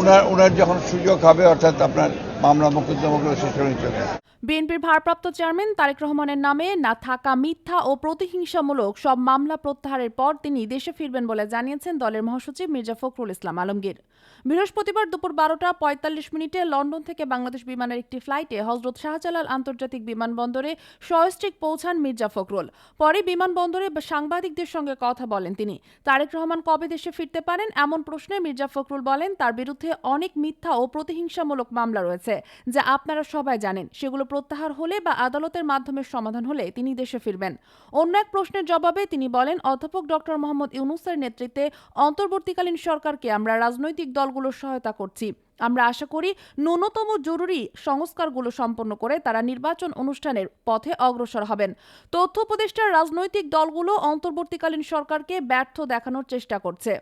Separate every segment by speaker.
Speaker 1: ওনার ওনার যখন সুযোগ হবে অর্থাৎ আপনার মামলা মোকদ্দমাগুলো শেষ হয়ে চলে
Speaker 2: বিএনপির ভারপ্রাপ্ত চেয়ারম্যান তারেক রহমানের নামে না থাকা মিথ্যা ও প্রতিহিংসামূলক সব মামলা প্রত্যাহারের পর তিনি দেশে ফিরবেন বলে জানিয়েছেন দলের মহাসচিব মির্জা ফখরুল ইসলাম আলমগীর। বৃহস্পতিবার দুপুর বারোটা পঁয়তাল্লিশ মিনিটে লন্ডন থেকে বাংলাদেশ বিমানের একটি ফ্লাইটে হজরত শাহজালাল আন্তর্জাতিক বিমানবন্দরে সয়স্ট্রিক পৌঁছান মির্জা ফখরুল। পরে বিমানবন্দরে সাংবাদিকদের সঙ্গে কথা বলেন তিনি। তারেক রহমান কবে দেশে ফিরতে পারেন এমন প্রশ্নে মির্জা ফখরুল বলেন, তার বিরুদ্ধে অনেক মিথ্যা ও প্রতিহিংসামূলক মামলা রয়েছে, যা আপনারা সবাই জানেন, সেগুলো প্রত্যাহার হলে বা আদালতের মাধ্যমে সমাধান হলে তিনি দেশে ফিরবেন। অন্য এক প্রশ্নের জবাবে তিনি বলেন, অধ্যাপক ডক্টর মোহাম্মদ ইউনুসের নেতৃত্বে অন্তর্বর্তীকালীন সরকারকে আমরা রাজনৈতিক দলগুলোর সহায়তা করছি। আমরা আশা করি ন্যূনতম জরুরি সংস্কারগুলো সম্পন্ন করে তারা নির্বাচন অনুষ্ঠানের পথে অগ্রসর হবেন। তথ্য উপদেষ্টার রাজনৈতিক দলগুলো অন্তর্বর্তীকালীন সরকারকে ব্যর্থ দেখানোর চেষ্টা করছে।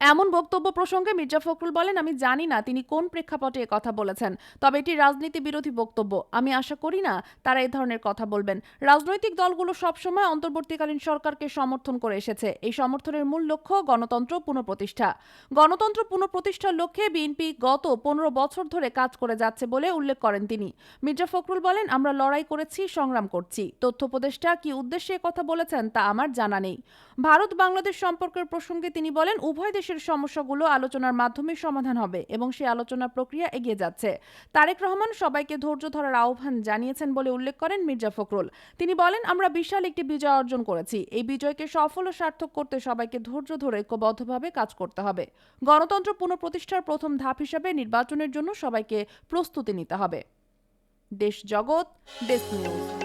Speaker 2: এমন বক্তব্য প্রসঙ্গে মির্জা ফখরুল বলেন, আমি জানি না তিনি কোন প্রেক্ষাপটে কথা বলেছেন, তবে এটি রাজনীতি বিরোধী বক্তব্য। আমি আশা করি না তারা এই ধরনের কথা বলবেন। রাজনৈতিক দলগুলো সবসময় অন্তর্বর্তীকালীন সরকারকে সমর্থন করে এসেছে। এই সমর্থনের মূল লক্ষ্য গণতন্ত্র পুনঃপ্রতিষ্ঠা। গণতন্ত্র পুনঃপ্রতিষ্ঠার লক্ষ্যে বিএনপি গত পনেরো বছর ধরে কাজ করে যাচ্ছে বলে উল্লেখ করেন তিনি। মির্জা ফখরুল বলেন, আমরা লড়াই করেছি, সংগ্রাম করছি। তথ্য উপদেষ্টা কি উদ্দেশ্যে কথা বলেছেন তা আমার জানা নেই। ভারত বাংলাদেশ সম্পর্কের প্রসঙ্গে তিনি বলেন, উভয় দেশের সমস্যাগুলো আলোচনার মাধ্যমে সমাধান হবে এবং সেই আলোচনা প্রক্রিয়া এগিয়ে যাচ্ছে। তারেক রহমান সবাইকে ধৈর্য ধরার আহ্বান জানিয়েছেন বলে উল্লেখ করেন মির্জা ফখরুল। তিনি বলেন, আমরা বিশাল একটি বিজয় অর্জন করেছি। এই বিজয়কে সফল ও সার্থক করতে সবাইকে ধৈর্য ধরে ঐক্যবদ্ধভাবে কাজ করতে হবে। গণতন্ত্র পুনঃপ্রতিষ্ঠার প্রথম ধাপ হিসাবে নির্বাচনের জন্য সবাইকে প্রস্তুতি নিতে হবে। দেশ জগৎ ডেস্ক নিউজ।